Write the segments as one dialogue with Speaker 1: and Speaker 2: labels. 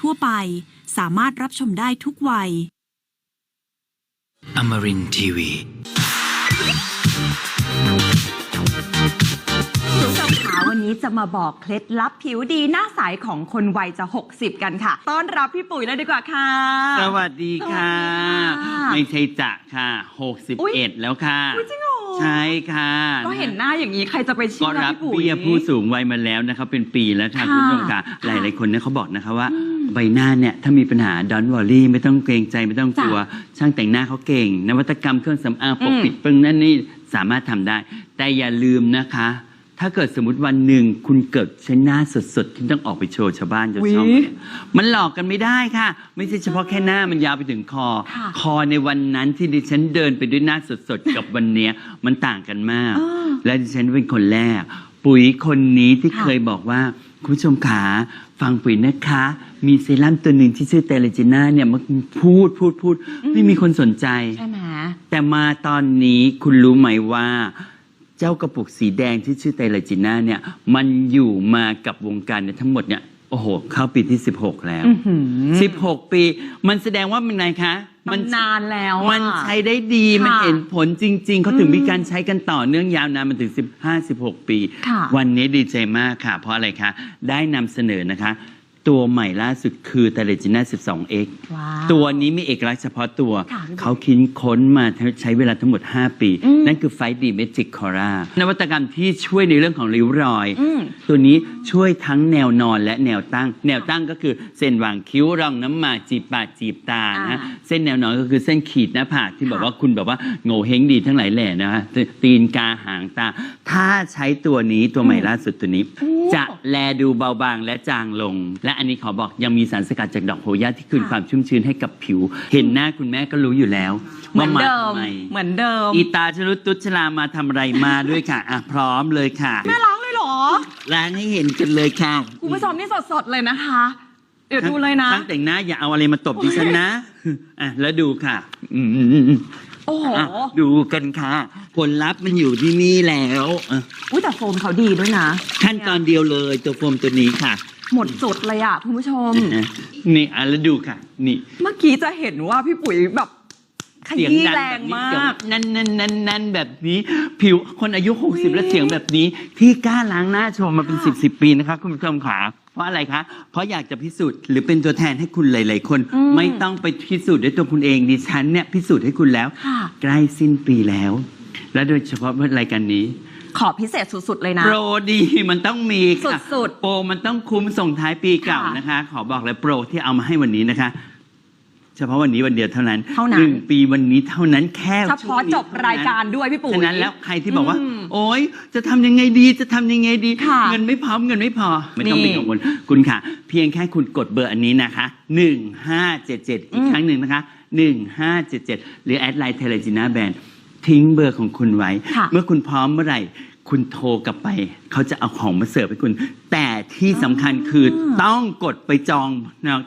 Speaker 1: ทั่วไป สามารถรับชมได้ทุกวัย
Speaker 2: Amarin Tiwi.
Speaker 3: คุณผู้ชมคะวันนี้จะมาบอกเคล็ดลับผิวดีหน้าใสของคนวัยจะ 60 กันค่ะ ต้อนรับพี่ปุ๋ยเลยดีกว่าค่ะ
Speaker 4: สวัสดีค่ะ
Speaker 3: สวัสดีค่ะ
Speaker 4: ไม่ใช่จะค่ะ
Speaker 3: อุ๊ย
Speaker 4: 61 แล้วค่ะ
Speaker 3: อุ๊ยจริงเหรอ
Speaker 4: ใช่ค่ะ
Speaker 3: ก็เห็นหน้าอย่างนี้ใครจะไปเชื่
Speaker 4: ก็
Speaker 3: อ
Speaker 4: รับ
Speaker 3: พี่ปุ๋ย
Speaker 4: เบี้ยผู้สูงวัยมาแล้วนะครับเป็นปีแล้วค่ะ
Speaker 3: ค่ะ
Speaker 4: คุณผู้ชมค่ะหลายๆคนเนี่ยเขาบอกนะคะว่า ใบหน้าเนี่ยถ้ามีปัญหาดอนวอลลี่ไม่ต้องเกรงใจไม่ต้องกลัว ช่างแต่งหน้าเขาเก่ง นวัตกรรมเครื่องสำอางปกปิดปึ้งนั่นนี่สามารถทำได้ แต่อย่าลืมนะคะ ถ้าเกิดสมมติวันหนึ่งคุณเกิดใช้หน้าสดๆที่ต้องออกไปโชว์ชาวบ้านชาวช่อง
Speaker 3: อุ๊ย
Speaker 4: มันหลอกกันไม่ได้ค่ะ ไม่ใช่เฉพาะแค่หน้ามันยาวไปถึงคอ
Speaker 3: ค่ะ
Speaker 4: คอในวันนั้นที่ดิฉันเดินไปด้วยหน้าสดๆกับวันเนี้ยมันต่างกันมาก
Speaker 3: อ้อ
Speaker 4: และดิฉันเป็นคนแรก ปุ๋ยคนนี้ที่
Speaker 3: ค่ะ
Speaker 4: เคยบอกว่า คุณผู้ชมขาฟังปุ๋ยนะคะ มีเซรั่มตัวหนึ่งที่ชื่อเตลจิน่าเนี่ยมันพูดพูดพูด ไม่มีคนสนใจ
Speaker 3: ใช่ไหม
Speaker 4: แต่มาตอนนี้คุณรู้ไหมว่า เจ้ากระปุกสีแดงที่ชื่อไตรจิน่าเนี่ย มันอยู่มากับวงการเนี่ยทั้งหมดเนี่ย โอ้โห เข้าปีที่ 16 แล้ว
Speaker 3: อื้อหือ
Speaker 4: 16 ปี มันแสดงว่ามันไงคะ มั
Speaker 3: ตำนานแล้วอะ
Speaker 4: มันใช้ได้ดี
Speaker 3: ค่ะ
Speaker 4: มันเห็นผลจริง ๆ เขาถึง
Speaker 3: อืม
Speaker 4: มีการใช้กันต่อเนื่องยาวนานมาถึง 15-16 ปี
Speaker 3: ค่ะ
Speaker 4: วันนี้ดีใจมากค่ะ เพราะอะไรคะ ได้นำเสนอนะคะ ตัวใหม่ล่าสุดคือไตรจิน่า 12x
Speaker 3: ว้าว
Speaker 4: ตัวนี้มีเอกลักษณ์เฉพาะตัว
Speaker 3: ค่ะ
Speaker 4: เขาคิดค้นมาใช้เวลาทั้งหมด 5 ปี
Speaker 3: อืม
Speaker 4: นั่นคือไฟดีเมจิกคอร่านวัตกรรมที่ช่วยในเรื่องของริ้วรอย
Speaker 3: อืม
Speaker 4: ตัวนี้ช่วยทั้งแนวนอนและแนวตั้ง แนวตั้งก็คือเส้นวางคิ้วรองน้ำหมากจีบปากจีบตานะ
Speaker 3: อ่า
Speaker 4: เส้นแนวนอนก็คือเส้นขีดหน้าผากที่
Speaker 3: ค่ะ
Speaker 4: บอกว่าคุณแบบว่าโง่เฮงดีทั้งหลายแหล่นะฮะตีนกาหางตา ถ้าใช้ตัวนี้ตัวใหม่ล่าสุดตัวนี้
Speaker 3: โอ้
Speaker 4: จะแลดูเบาบางและจางลงและอันนี้ขอบอกยังมีสารสกัดจากดอกโหย่าที่คืน
Speaker 3: ค่ะ
Speaker 4: ความชุ่มชื้นให้กับผิว เห็นหน้าคุณแม่ก็รู้อยู่แล้ว
Speaker 3: เหมือน
Speaker 4: ว่า
Speaker 3: เดิม
Speaker 4: ทำไม
Speaker 3: เหมือนเดิม
Speaker 4: อีตาชลุดตุชลามาทำอะไรมาด้วยค่ะอะพร้อมเลยค่ะ
Speaker 3: แม่ล้างเลยเหรอ
Speaker 4: ล้างให้เห็นกันเลยค่ะ
Speaker 3: คุณผู้ชมนี่สดๆเลยนะคะ เดี๋ยวดูเลยนะ
Speaker 4: ตั้งแต่งหน้าอย่าเอาอะไรมาตบดิฉันนะอะแล้วดูค่ะอืม
Speaker 3: โอ้โห
Speaker 4: อะดูกันค่ะ ผลลัพธ์มันอยู่ที่นี่แล้วอะ
Speaker 3: อุ้ยแต่โฟมเขาดีด้วยนะ
Speaker 4: ขั้นตอนเดียวเลยตัวโฟมตัวนี้ค่ะ
Speaker 3: หมดจุดเลยอะคุณผู้ชม
Speaker 4: อะนี่อะแล้วดูค่ะ นี่
Speaker 3: เมื่อกี้จะเห็นว่าพี่ปุ๋ยแบบข
Speaker 4: เสียง
Speaker 3: ยี้
Speaker 4: ดัง
Speaker 3: แร
Speaker 4: แบ
Speaker 3: ง
Speaker 4: บนี้
Speaker 3: มา
Speaker 4: เสียง
Speaker 3: ก
Speaker 4: นั่นนั่นนั่นนั่นแบบนี้ ผิวคนอายุ 60 แล้วเสียงแบบนี้ ที่กล้าล้างหน้าโชว์มาเป็น 10 10 ปีนะคะคุณผู้ชมขาเพราะอะไรคะ เพราะอยากจะพิสูจน์หรือเป็นตัวแทนให้คุณหลาย ๆ คน
Speaker 3: อืม
Speaker 4: ไม่ต้องไปพิสูจน์ด้วยตัวคุณเองดิฉันเนี่ยพิสูจน์ให้คุณแล้ว
Speaker 3: ค่ะ
Speaker 4: ใกล้สิ้นปีแล้ว และโดยเฉพาะรายการนี้
Speaker 3: ขอพิเศษสุด ๆ เลยนะ
Speaker 4: โปรดีมันต้องมีค่ะ
Speaker 3: สุดๆ
Speaker 4: โปรมันต้องคุ้มส่งท้ายปีเก่า
Speaker 3: ค่ะ
Speaker 4: นะคะ ขอบอกเลยโปรที่เอามาให้วันนี้นะคะ เฉพาะวันนี้วันเดียวเท่านั้น
Speaker 3: เท่านั้น
Speaker 4: หนึ่งปีวันนี้เท่านั้นแค่
Speaker 3: เฉ
Speaker 4: ช่ว
Speaker 3: พาะ
Speaker 4: งนี้
Speaker 3: จบรายการด้วยพี่ปุ๋ย
Speaker 4: ฉะนั้นแล้วใครที่บอกว่า
Speaker 3: อืม
Speaker 4: โอ๊ยจะทำยังไงดีจะทำยังไงดี
Speaker 3: ค่ะ
Speaker 4: เงินไม่พร้อมเงินไม่พอ ไม่ต้อง
Speaker 3: นี่
Speaker 4: เป็นกังวลคุณค่ะ เพียงแค่คุณกดเบอร์อันนี้นะคะ 1577 อีกครั้งหนึ่งนะคะ 1577 หรือแอดไลน์เทเลจิน่าแบน ทิ้งเบอร์ของคุณไว้
Speaker 3: ค่ะ
Speaker 4: เมื่อคุณพร้อมเมื่อไหร่ คุณโทรกลับไป เขาจะเอาของมาเสิร์ฟให้คุณ แต่ที่สำคัญคือต้องกดไปจอง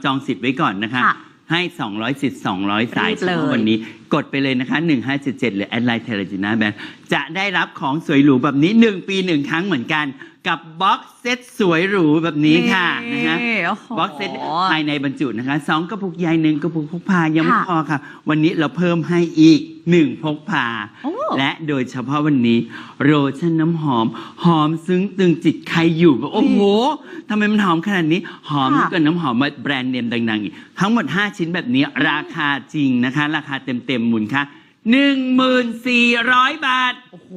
Speaker 4: จองสิทธิ์ไว้ก่อนนะคะ
Speaker 3: ค่ะ
Speaker 4: ให้ 200 สิทธิ์ 200 สาย
Speaker 3: รีบ
Speaker 4: เฉ
Speaker 3: เลย
Speaker 4: พาะวันนี้กดไปเลยนะคะ 1577 หรือ แอดไลน์เทเลจิน่าแบนจะได้รับของสวยหรูแบบนี้ 1 ปี 1 ครั้งเหมือนกัน กับบ็อกเซตสวยหรูแบบนี้ค่ะนะคะ
Speaker 3: โอ้โห
Speaker 4: บ็อกเซตภายในบรรจุนะคะสองกระปุกใหญ่หนึ่งกระปุกพกพายังไม่
Speaker 3: ค่ะ
Speaker 4: พอค่ะ วันนี้เราเพิ่มให้อีกหนึ่งพกพา
Speaker 3: โอ้
Speaker 4: และโดยเฉพาะวันนี้ โรชั่นน้ำหอม หอมซึ้งตึงจิตใครอยู่แบบโอ้โหทำไมมันหอมขนาดนี้ หอม
Speaker 3: ค่ะ
Speaker 4: ยิ่งกว่าน้ำหอมแบรนด์เนมดังๆอีกทั้งหมด 5 ชิ้นแบบนี้ราคาจริงนะคะ ราคาเต็มๆมูลค่า1,400 บาท
Speaker 3: โอ้โห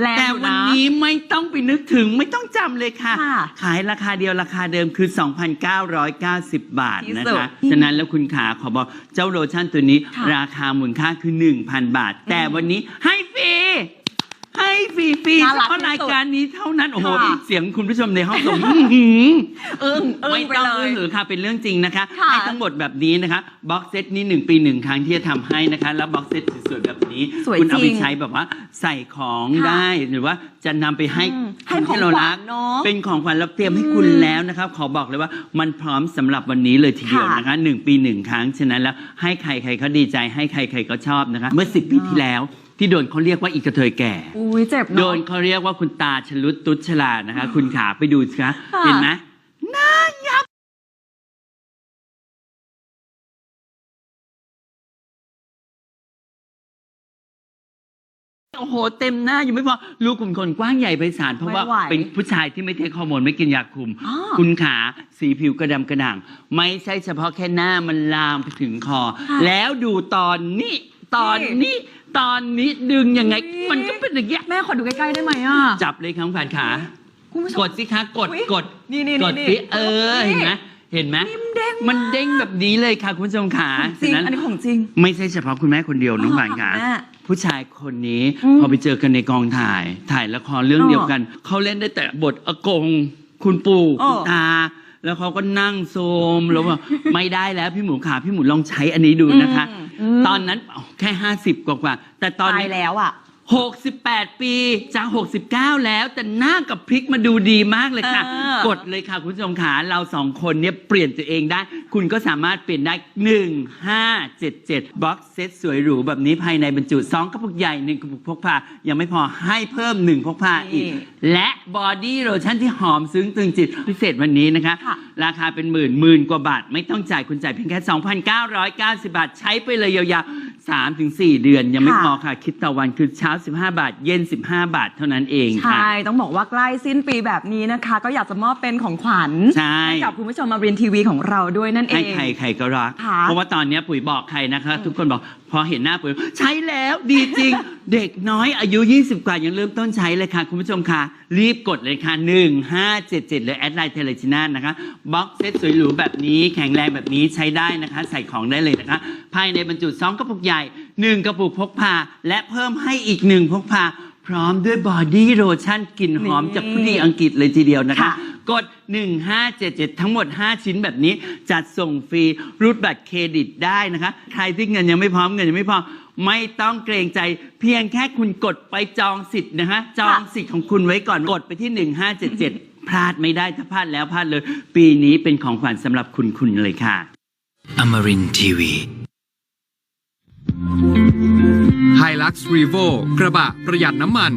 Speaker 3: แรง
Speaker 4: แต่
Speaker 3: อยู่
Speaker 4: วัน
Speaker 3: นะ
Speaker 4: นี้ไม่ต้องไปนึกถึงไม่ต้องจำเลยค่ะ
Speaker 3: ค่ะ
Speaker 4: ขายราคาเดียวราคาเดิมคือ 2,990 บาท
Speaker 3: ที่
Speaker 4: นะ
Speaker 3: สุด
Speaker 4: คะฉะนั้นแล้วคุณขาขอบอกเจ้าโลชั่นตัวนี้
Speaker 3: ค่ะ
Speaker 4: ราคามูลค่าคือ 1,000 บาท แต่วันนี้ให้ฟรี ให้ฟรีฟรี
Speaker 3: น่า
Speaker 4: เฉ
Speaker 3: รัก
Speaker 4: พาะ
Speaker 3: ที่สุด
Speaker 4: รายการนี้เท่านั้น โอ้โห
Speaker 3: ค่ะ
Speaker 4: เสียงคุณผู้ชมในห้องส่งอื้อหือ
Speaker 3: อึ้งอึ้
Speaker 4: ไม่
Speaker 3: งไป
Speaker 4: ต้อง
Speaker 3: เลย
Speaker 4: อื้อหือค่ะ เป็นเรื่องจริงนะคะ
Speaker 3: ค่ะ
Speaker 4: ให้ทั้งหมดแบบนี้นะคะ บ็อกเซตนี้หนึ่งปีหนึ่งครั้งที่จะทำให้นะคะ แล้วบ็อกเซตสวยๆแบบนี้
Speaker 3: สวย
Speaker 4: คุณเอา
Speaker 3: จ
Speaker 4: ไป
Speaker 3: ริง
Speaker 4: ใช้แบบว่าใส่ของ
Speaker 3: ค่ะ
Speaker 4: ได้ หรือว่าจะนำไปให้
Speaker 3: อืม
Speaker 4: ค
Speaker 3: ให้
Speaker 4: น
Speaker 3: ของ
Speaker 4: ที่เรา
Speaker 3: ขวั
Speaker 4: รั
Speaker 3: ญ
Speaker 4: ก
Speaker 3: เนอะ
Speaker 4: เป็นของขวัญเราเตรียมให้คุณแล้วนะครับ ขอบอกเลยว่ามันพร้อมสำหรับวันนี้เลยทีเดียว
Speaker 3: ค่ะ
Speaker 4: นะคะหนึ่งปีหนึ่งครั้ง ฉะนั้นแล้วให้ใครใครเขาดีใจ ให้ใครใครก็ชอบนะคะ เมื่อสิบปีที่แล้ว ที่โดนเขาเรียกว่าอีกระเทยแก่
Speaker 3: อุ้ยเจ็บ
Speaker 4: โด
Speaker 3: น
Speaker 4: เขาเรียกว่าคุณตาชลุดตุชลานะคะ คุณขาไปดูสิคะเห็นไหมน่ายับโอ้โหเต็มหน้าอยู่ไม่พอลูกคุณคนกว้างใหญ่ไพศาลเพราะว่าเป็นผู้ชายที่ไม่เทคฮอร์โมนไม่กินยาคุมคุณขาสีผิวกระดำกระด่าง ไม่ใช่เฉพาะแค่หน้ามันลามไปถึงคอแล้วดูตอนนี้ ตอนนี้ ตอนนี้ดึงยังไง มันก็เป็นอย่างเงี้ย
Speaker 3: แม่ขอดูใกล้ๆได้ไหมอะ
Speaker 4: จับเลยครับคุณผ่านขา
Speaker 3: คุณผู้ชม
Speaker 4: กดสิคะกด
Speaker 3: อุ๊ย
Speaker 4: กด
Speaker 3: นี่นี่
Speaker 4: กด
Speaker 3: นี่
Speaker 4: สิเออ
Speaker 3: นี่
Speaker 4: เห็นไหมเห็นไหม
Speaker 3: นิ่มเด้ง
Speaker 4: มันเด้งแบบนี้เลยค่ะคุณผู้ชมขา
Speaker 3: จริง
Speaker 4: ฉะนั้น
Speaker 3: อันนี้ของจริง
Speaker 4: ไม่ใช่เฉพาะคุณแม่คนเดียวน้องผ่านขา
Speaker 3: แม่
Speaker 4: ผู้ชายคนนี้
Speaker 3: อืม
Speaker 4: พอไปเจอกันในกองถ่าย ถ่ายละครเรื่อง
Speaker 3: อ๋อ
Speaker 4: เดียวกัน เขาเล่นได้แต่บทอากง คุณปู่
Speaker 3: อ๋อ
Speaker 4: คุณตา แล้วเขาก็นั่งโซมแล้วว่า ไม่ได้แล้วพี่หมูขาพี่หมูลองใช้อันนี้ดูนะคะ
Speaker 3: อืม
Speaker 4: ตอนนั้นอ๋อแค่50กว่ากว่าๆแต่ตอน
Speaker 3: ตาย
Speaker 4: นี้
Speaker 3: แล้วอะ
Speaker 4: 68 ปีจาก 69 แล้วแต่หน้ากับพริกมาดูดีมากเลยค่ะ
Speaker 3: เออ ก
Speaker 4: ดเลยค่ะ คุณผู้ชมขาเราสองคนเนี่ยเปลี่ยนตัวเองได้ คุณก็สามารถเปลี่ยนได้ 1 5 7 7บ็อกเซตสวยหรูแบบนี้ภายในบรรจุ 2 กระปุกใหญ่ 1 กระปุกพกพา ยังไม่พอให้เพิ่ม 1 พกพาอีก
Speaker 3: นี่
Speaker 4: และบอดี้โลชั่นที่หอมซึ้งตึงจิตพิเศษวันนี้นะคะ
Speaker 3: ค่ะ
Speaker 4: ราคาเป็นหมื่นหมื่นกว่าบาท ไม่ต้องจ่ายคุณจ่ายเพียงแค่ 2,990 บาท ใช้ไปเลยยาว ๆ3-4เดือนยังไม่พอค่ะ คิดต่อวันคือเช้า 15 บาท เย็น 15 บาทเท่านั้นเองค่ะ
Speaker 3: ใช่ ต้องบอกว่าใกล้สิ้นปีแบบนี้นะคะ ก็อยากจะมอบเป็นของขวัญ
Speaker 4: ใช่
Speaker 3: กับคุณผู้ชมมาเรียนทีวีของเราด้วยนั่นเอ
Speaker 4: ให้
Speaker 3: ง
Speaker 4: ใครใครก็รัก
Speaker 3: ค่ะ
Speaker 4: เพราะว่าตอนเนี้ยปุ๋ยบอกใครนะคะ ทุกคนบอกพอเห็นหน้าปุ๋ยใช้แล้วดีจริง เด็กน้อยอายุ 20 กว่ายังเริ่มต้นใช้เลยค่ะ คุณผู้ชมค่ะ รีบกดเลยค่ะ 1577เลยแอดไลน์เทเลชิน่านะคะบ็อกเซตสวยหรูแบบนี้แข็งแรงแบบนี้ใช้ได้นะคะ ใส่ของได้เลยนะคะ ภายในบรรจุ2กระปุกใหญ่ 1 กระปุกพกพา และเพิ่มให้อีก1พกพา พร้อมด้วยบอดี้โลชั่นกลิ่นหอม
Speaker 3: นี่
Speaker 4: จากผู้ดีอังกฤษเลยทีเดียวนะคะ
Speaker 3: ค่ะ
Speaker 4: กด 1577 ทั้งหมด 5 ชิ้นแบบนี้จัดส่งฟรีรูดบัตรเครดิตได้นะคะ ใครที่เงินยังไม่พร้อมเงินยังไม่พอไม่ต้องเกรงใจ เพียงแค่คุณกดไปจองสิทธิ์นะคะจองสิทธิ์ของคุณไว้ก่อนกดไปที่ 1577 พลาดไม่ได้ถ้าพลาดแล้วพลาดเลย ปีนี้เป็นของขวัญสำหรับคุณคุณเลยค่ะ
Speaker 2: Amarin Tiwi.
Speaker 5: ไฮลักซ์รีโวกระบะประหยัดน้ำมัน